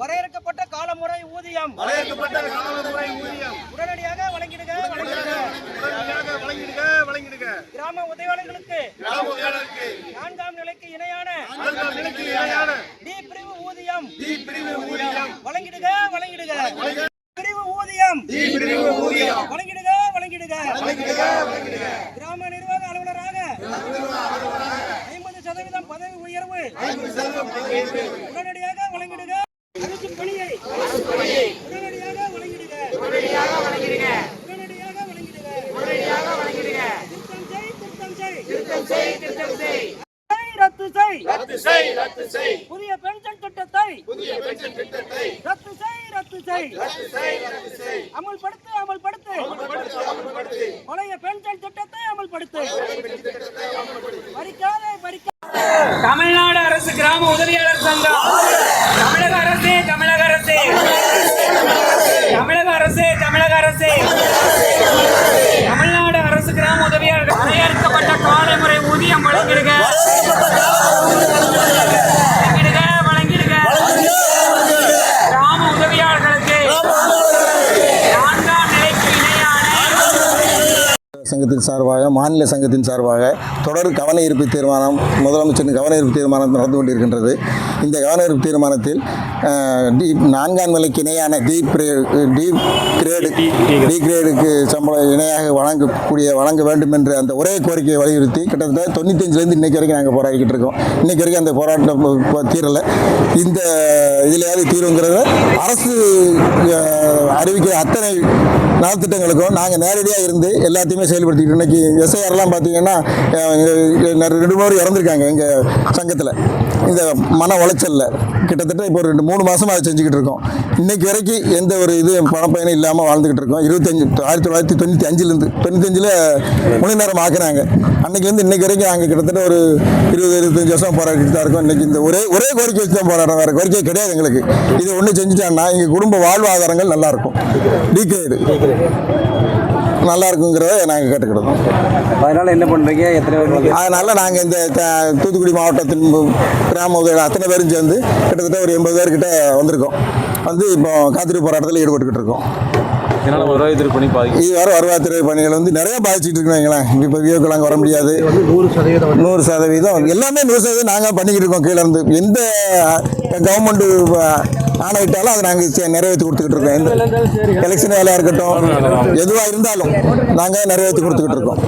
வரையறுக்கப்பட்ட காலமுறை ஊதியம். உடனடியாக வழங்கிடுக வழங்கிடுக. கிராம உதவியாளர்களுக்கு நான்காம் நிலைக்கு இணையான டி பிரிவு ஊதியம். வழங்கிடுக வழங்கிடுக. பிரிவு ஊதியம். வழங்கிடுக வழங்கிடுக. கிராம நிர்வாக அலுவலராக ஐம்பது சதவீதம் பதவி உயர்வு. உடனடியாக பணியை உடனடியாக உடனடியாக திருத்தம் செய் திருத்தம் செய் திருத்தம் செய் ரத்து செய் ரத்து செய் ரத்து செய் புதிய பென்ஷன் திட்டத்தை புதிய பென்ஷன் திட்டத்தை ரத்து செய் ரத்து செய் ரத்து செய் ரத்து செய் அமல்படுத்து அமல்படுத்து அமல்படுத்து அமல்படுத்து பழைய பென்ஷன் திட்டத்தை அமல்படுத்து பறிக்காதே பறிக்காதே தமிழ்நாடு அரசு கிராம உதவியாளர் சங்கம். தமிழக அரசே தமிழ் அரசே தமிழக அரசே தமிழக அரசே தமிழ்நாடு அரசு கிராம உதவியாளர் வரையறுக்கப்பட்ட காலை முறை ஊதியம் வழங்கிடுக வழங்கிடுக வழங்கிடுக கிராம உதவியாளர்களுக்கு நான்காம் நிலைக்கு இணையான சங்கத்தின் சார்பாக மாநில சங்கத்தின் சார்பாக தொடர் கவன ஈர்ப்பு தீர்மானம் முதலமைச்சரின் கவன ஈர்ப்பு தீர்மானம் நடந்து கொண்டிருக்கின்றது. இந்த ஈர்ப்பு தீர்மானத்தில் அஹ், டி நான்காம் நிலைக்கு இணையான டி பிரே டி கிரேடு டி கிரேடுக்கு சம்பளம் இணையாக வழங்கக்கூடிய வழங்க வேண்டும் என்ற அந்த ஒரே கோரிக்கையை வலியுறுத்தி கிட்டத்தட்ட தொண்ணூத்தஞ்சுலேருந்து இன்னைக்கு வரைக்கும் நாங்கள் போராடிக்கிட்டு இருக்கோம். இன்னைக்கு வரைக்கும் அந்த போராட்டம் தீரலை. இந்த இதிலையாவது தீர்வுங்கிறத அரசு அறிவிக்கிற அத்தனை நலத்திட்டங்களுக்கும் நாங்கள் நேரடியாக இருந்து எல்லாத்தையுமே செயல்படுத்திக்கிட்டு இன்னைக்கு எஸ்ஐஆர்லாம் பார்த்தீங்கன்னா ரெண்டு மூணு இறந்துருக்காங்க எங்கள் சங்கத்தில். இந்த மன உளைச்சலில் கிட்டத்தட்ட இப்போ ஒரு ரெண்டு மூணு மாதமாக அதை செஞ்சுக்கிட்டு இருக்கோம். இன்னைக்கு வரைக்கும் எந்த ஒரு இது பணப்பயனும் இல்லாமல் வாழ்ந்துக்கிட்டு இருக்கோம். இருபத்தஞ்சு ஆயிரத்தி தொள்ளாயிரத்தி தொண்ணூற்றி அஞ்சுலேருந்து தொண்ணூத்தஞ்சில் மணி நேரம் ஆக்குறாங்க. அன்னைக்குலேருந்து இன்னைக்கு வரைக்கும் நாங்கள் கிட்டத்தட்ட ஒரு இருபது இருபத்தஞ்சு வருஷம் போராடிட்டு தான் இருக்கோம். இன்னைக்கு இந்த ஒரே ஒரே கோரிக்கை வச்சு தான் போராடுறோம் வேறு கோரிக்கை கிடையாது எங்களுக்கு. இது ஒன்று செஞ்சுட்டாங்கன்னா எங்கள் குடும்ப வாழ்வாதாரங்கள் நல்லாயிருக்கும் டீக்ரேடு நல்லா இருக்குங்கிறத நாங்கள் கேட்டுக்கிட்டோம் அதனால என்ன பண்றீங்க? எத்தனை பேர் அதனால் நாங்கள் இந்த த- தூத்துக்குடி மாவட்டத்தின் கிராம உதவி அத்தனை பேரும் சேர்ந்து கிட்டத்தட்ட ஒரு எண்பது பேர்கிட்ட வந்திருக்கோம். வந்து இப்போ காத்திருப்பு போராட்டத்தில் ஈடுபட்டுக்கிட்டு இருக்கோம். இதனால வருவாய்த்துறை பணி பாதிக்கும் இது வர வருவாய்த்துறை பணிகள் வந்து நிறைய பாதிச்சுட்டு இருக்கோம் வைங்களேன். இப்போ வியோக்கள் அங்கே வர முடியாது. நூறு சதவீதம் நூறு சதவீதம். எல்லாமே நூறு சதவீதம் நாங்கள் பண்ணிக்கிட்டு இருக்கோம். கீழே இருந்து எந்த கவர்மெண்ட் ஆணையிட்டாலும் அதை நாங்கள் நிறைவேற்றி கொடுத்துக்கிட்டு இருக்கோம். எலெக்ஷன் வேலையாக இருக்கட்டும் எதுவாக இருந்தாலும் நாங்கள் நிறைவேற்றி கொடுத்துக்கிட்டு இருக்கோம்.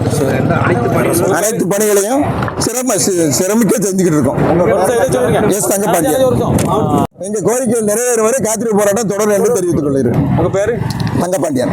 அனைத்து பணிகளையும் சிரம சிரமிக்க செஞ்சுக்கிட்டு இருக்கோம். எஸ் தங்கப்பாண்டியன் எங்க கோரிக்கை நிறைவேறும் வரை காத்திருப்பு போராட்டம் தொடரும் என்று தெரிவித்துக் கொள்கிறேன். உங்க பேரு? தங்கப்பாண்டியன்.